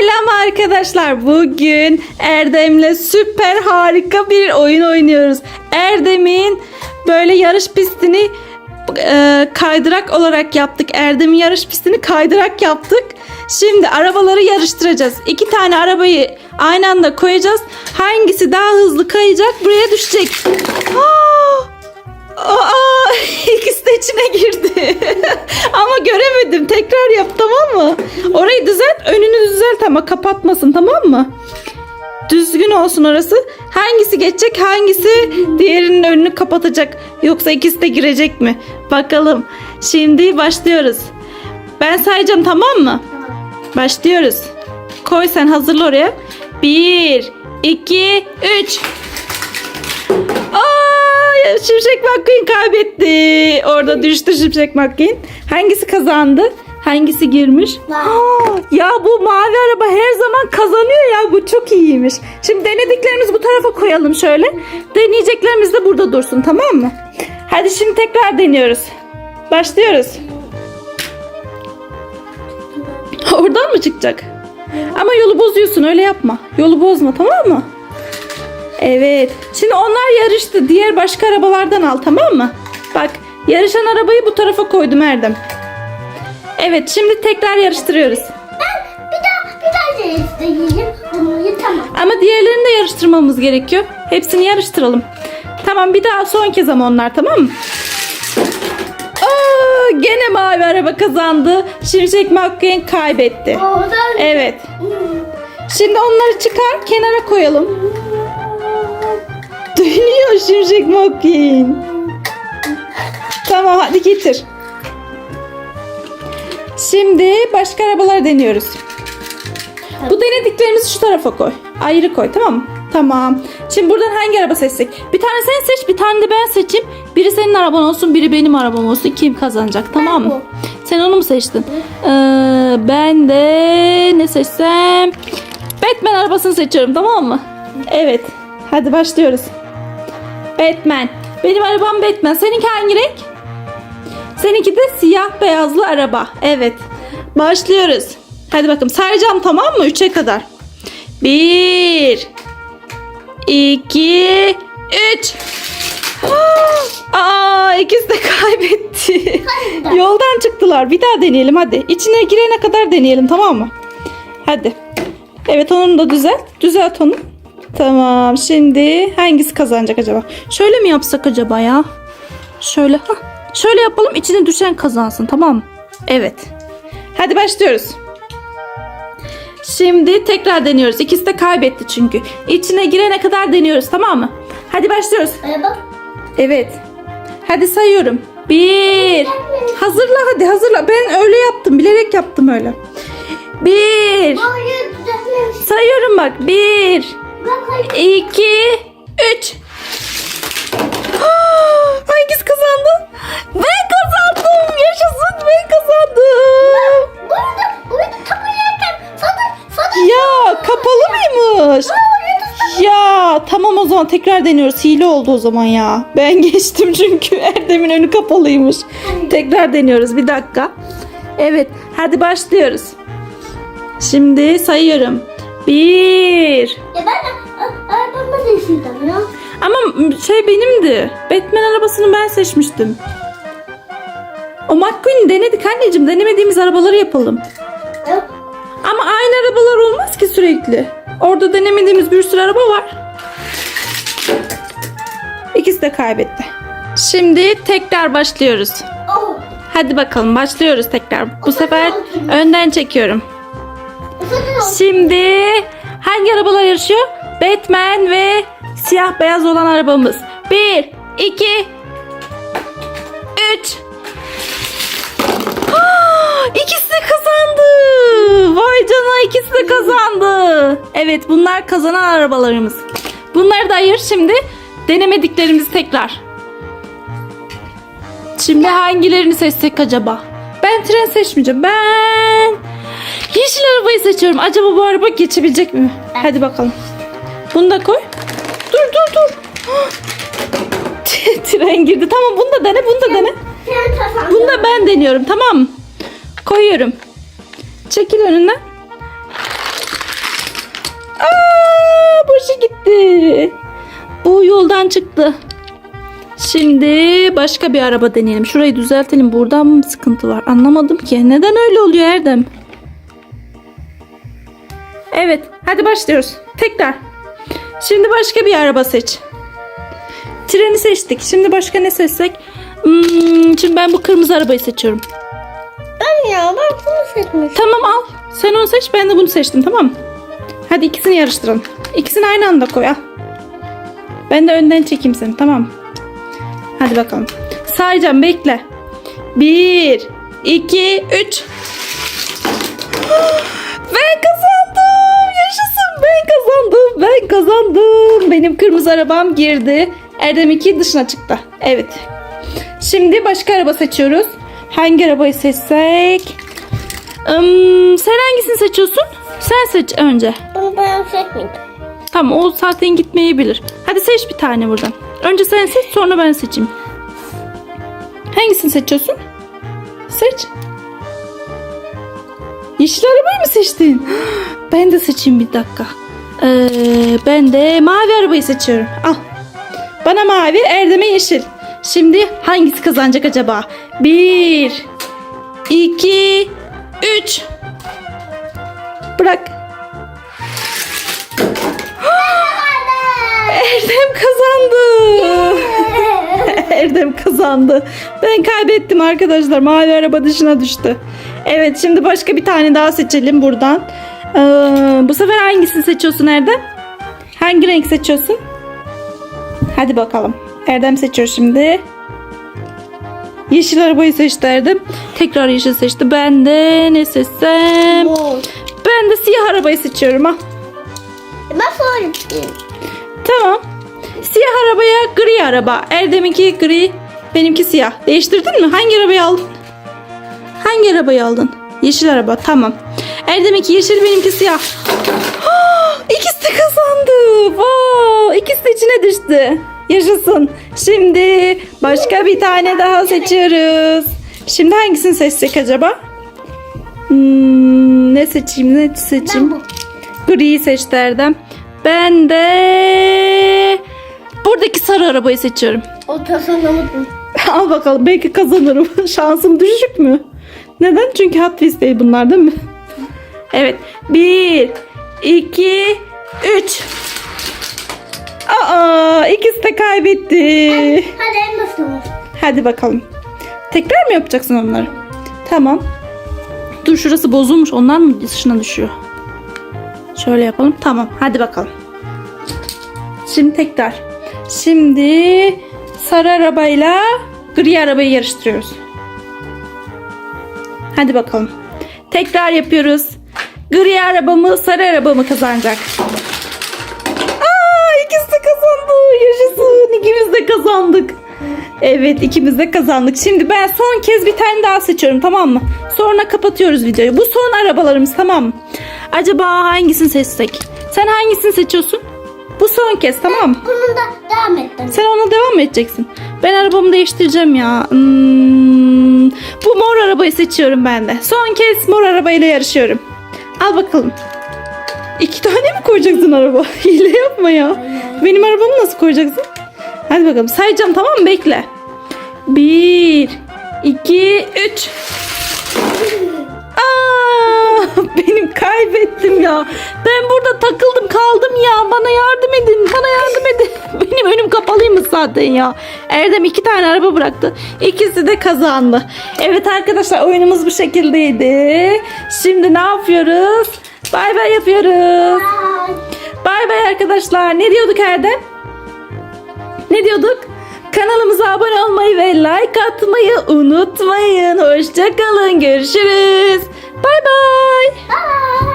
Selam arkadaşlar. Bugün Erdem'le süper harika bir oyun oynuyoruz. Erdem'in böyle yarış pistini e, kaydırak olarak yaptık. Erdem'in yarış pistini kaydırak yaptık. Şimdi arabaları yarıştıracağız. İki tane arabayı aynı anda koyacağız. Hangisi daha hızlı kayacak buraya düşecek. Aa! Aa, ikisi de içine girdi. ama göremedim. Tekrar yap tamam mı? Orayı düzelt, önünü düzelt ama kapatmasın tamam mı? Düzgün olsun orası. Hangisi geçecek, hangisi diğerinin önünü kapatacak? Yoksa ikisi de girecek mi? Bakalım. Şimdi başlıyoruz. Ben sayacağım tamam mı? Başlıyoruz. Koy sen hazırla oraya. Bir, iki, üç. Aa, Şimşek McQueen kaybetti. Orada düştü Şimşek McQueen. Hangisi kazandı? Hangisi girmiş? Aa, ya bu mavi araba her zaman kazanıyor ya. Bu çok iyiymiş. Şimdi denediklerimizi bu tarafa koyalım şöyle. Deneyeceklerimiz de burada dursun tamam mı? Hadi şimdi tekrar deniyoruz. Başlıyoruz. Oradan mı çıkacak? Ama yolu bozuyorsun öyle yapma. Yolu bozma tamam mı? Evet. Şimdi onlar yarıştı. Diğer başka arabalardan al tamam mı? Bak yarışan arabayı bu tarafa koydum Erdem. Evet şimdi tekrar yarıştırıyoruz. Bir daha bir daha değiştireyim. Bunu tamam. Ama diğerlerini de yarıştırmamız gerekiyor. Hepsini yarıştıralım. Tamam bir daha son kez ama onlar tamam mı? Aa, gene mavi araba kazandı. Şimşek McQueen kaybetti. Oradan Evet. Şimdi onları çıkar kenara koyalım. Dönüyor Şimşek McQueen. Tamam hadi getir. Şimdi başka arabalar deniyoruz. Bu denediklerimizi şu tarafa koy. Ayrı koy tamam mı? Tamam. Şimdi buradan hangi araba seçsek? Bir tane sen seç, bir tane de ben seçeyim. Biri senin araban olsun, biri benim arabam olsun. Kim kazanacak tamam mı? Sen onu mu seçtin? Ee, ben de ne seçsem? Batman arabasını seçiyorum tamam mı? Evet. Hadi başlıyoruz. Batman. Benim arabam Batman. Seninki hangi renk? Seninki de siyah beyazlı araba. Evet. Başlıyoruz. Hadi bakalım sayacağım tamam mı? 3'e kadar. 1 2 3 Aa ikisi de kaybetti. Yoldan çıktılar. Bir daha deneyelim hadi. İçine girene kadar deneyelim tamam mı? Hadi. Evet onu da düzelt. Düzelt onu. Tamam. Şimdi hangisi kazanacak acaba? Şöyle mi yapsak acaba ya? Şöyle. Hah. Şöyle yapalım. içine düşen kazansın. Tamam mı? Evet. Hadi başlıyoruz. Şimdi tekrar deniyoruz. İkisi de kaybetti çünkü. İçine girene kadar deniyoruz. Tamam mı? Hadi başlıyoruz. Araba. Evet. Hadi sayıyorum. Bir. Hazırla hadi hazırla. Ben öyle yaptım. Bilerek yaptım öyle. Bir. Sayıyorum bak. Bir. Bak hayır. iki, üç. Ah, Hangisi kazandı? Ben kazandım. Yaşasın ben kazandım. Burada burada takılırken sana sana Ya kapalı mıymış? Ya tamam o zaman tekrar deniyoruz. Hile oldu o zaman ya. Ben geçtim çünkü Erdem'in önü kapalıymış. Tekrar deniyoruz bir dakika. Evet hadi başlıyoruz. Şimdi sayıyorum. Bir. Ya ben arabamı değiştirdim ya. Ama şey benimdi. Batman arabasını ben seçmiştim. O McQueen'i denedik anneciğim. Denemediğimiz arabaları yapalım. Ya, Ama aynı arabalar olmaz ki sürekli. Orada denemediğimiz bir sürü araba var. İkisi de kaybetti. Şimdi tekrar başlıyoruz. Oh. Hadi bakalım başlıyoruz tekrar. Bu sefer önden çekiyorum. Şimdi hangi arabalar yarışıyor? Batman ve siyah beyaz olan arabamız. 1, 2, 3. İkisi kazandı. Vay canına ikisi de kazandı. Evet bunlar kazanan arabalarımız. Bunları da ayır şimdi. Denemediklerimizi tekrar. Şimdi hangilerini seçsek acaba? Ben tren seçmeyeceğim. Ben Yeşil arabayı seçiyorum. Acaba bu araba geçebilecek mi? Hadi bakalım. Bunu da koy. Dur dur dur. Tren girdi. Tamam bunu da dene bunu da dene. Bunu da ben deniyorum tamam? Koyuyorum. Çekil önünden. Aa, boşu gitti. Bu yoldan çıktı. Şimdi başka bir araba deneyelim. Şurayı düzeltelim. Burada mı sıkıntı var? Anlamadım ki. Neden öyle oluyor Erdem? Evet. Hadi başlıyoruz. Tekrar. Şimdi başka bir araba seç. Treni seçtik. Şimdi başka ne seçsek? Hmm, şimdi ben bu kırmızı arabayı seçiyorum. Ben ya ben bunu seçmiştim. Tamam al. Sen onu seç ben de bunu seçtim tamam mı? Hadi ikisini yarıştıralım. İkisini aynı anda koy al. Ben de önden çekeyim seni tamam mı? Hadi bakalım. Sayacağım bekle. Bir, iki, üç. Ben kazandım. Kazandım. Ben kazandım. Benim kırmızı arabam girdi. Erdem 2 dışına çıktı. Evet. Şimdi başka araba seçiyoruz. Hangi arabayı seçsek? Im, sen hangisini seçiyorsun? Sen seç önce. Bunu ben seçmedim. Tamam o zaten gitmeyebilir. Hadi seç bir tane buradan. Önce sen seç sonra ben seçeyim. Hangisini seçiyorsun? Seç. Yeşil arabayı mı seçtin? Ben de seçeyim bir dakika. Ee, ben de mavi arabayı seçiyorum. Al. Bana mavi, Erdem'e yeşil. Şimdi hangisi kazanacak acaba? Bir, iki, üç. Bırak. Erdem kazandı. Erdem kazandı. Ben kaybettim arkadaşlar. Mavi araba dışına düştü. Evet şimdi başka bir tane daha seçelim buradan. Ee, bu sefer hangisini seçiyorsun Erdem? Hangi renk seçiyorsun? Hadi bakalım. Erdem seçiyor şimdi. Yeşil arabayı seçti Erdem. Tekrar yeşil seçti. Ben de ne seçsem? Ben de siyah arabayı seçiyorum. Ha. Ben söyledim. Tamam. Siyah arabaya gri araba. Erdem'inki gri, benimki siyah. Değiştirdin mi? Hangi arabayı aldın? Hangi arabayı aldın? Yeşil araba. Tamam. Erdem'inki yeşil, benimki siyah. Ah, İkisi de kazandı. Wow, ikisi de içine düştü. Yaşasın. Şimdi başka bir tane daha seçiyoruz. Şimdi hangisini seçsek acaba? Hmm, ne seçeyim, ne seçeyim? Ben bu. Griyi seçti Erdem. Ben de buradaki sarı arabayı seçiyorum. O tasarlamadım. Al bakalım belki kazanırım. Şansım düşük mü? Neden? Çünkü Hot Wheels değil bunlar değil mi? Evet. Bir, iki, üç. Aa, ikisi de kaybetti. Hadi en basalım. Hadi bakalım. Tekrar mı yapacaksın onları? Tamam. Dur şurası bozulmuş. Onlar mı dışına düşüyor? Şöyle yapalım. Tamam. Hadi bakalım. Şimdi tekrar. Şimdi sarı arabayla gri arabayı yarıştırıyoruz. Hadi bakalım. Tekrar yapıyoruz. Gri arabamı sarı arabamı kazanacak. Aa, ikisi de kazandı. Yaşasın. İkimiz de kazandık. Evet ikimiz de kazandık. Şimdi ben son kez bir tane daha seçiyorum tamam mı? Sonra kapatıyoruz videoyu. Bu son arabalarımız tamam mı? Acaba hangisini seçsek? Sen hangisini seçiyorsun? Bu son kez tamam mı? Bunun da devam ettim. Sen ona devam mı edeceksin? Ben arabamı değiştireceğim ya. Hmm, bu mor arabayı seçiyorum ben de. Son kez mor arabayla yarışıyorum. Al bakalım. İki tane mi koyacaksın araba? Hile yapma ya. Benim arabamı nasıl koyacaksın? Hadi bakalım sayacağım tamam mı? Bekle. Bir, iki, üç. Aa, benim kaybettim ya. Ben burada takıldım kaldım ya. Bana yardım edin. Bana yardım edin. Benim önüm kapalıymış zaten ya. Erdem iki tane araba bıraktı. İkisi de kazandı. Evet arkadaşlar oyunumuz bu şekildeydi. Şimdi ne yapıyoruz? Bay bay yapıyoruz. Bay bay arkadaşlar. Ne diyorduk Erdem? Ne diyorduk? Kanalımıza abone olmayı ve like atmayı unutmayın. Hoşçakalın. Görüşürüz. Bay bay. Bye.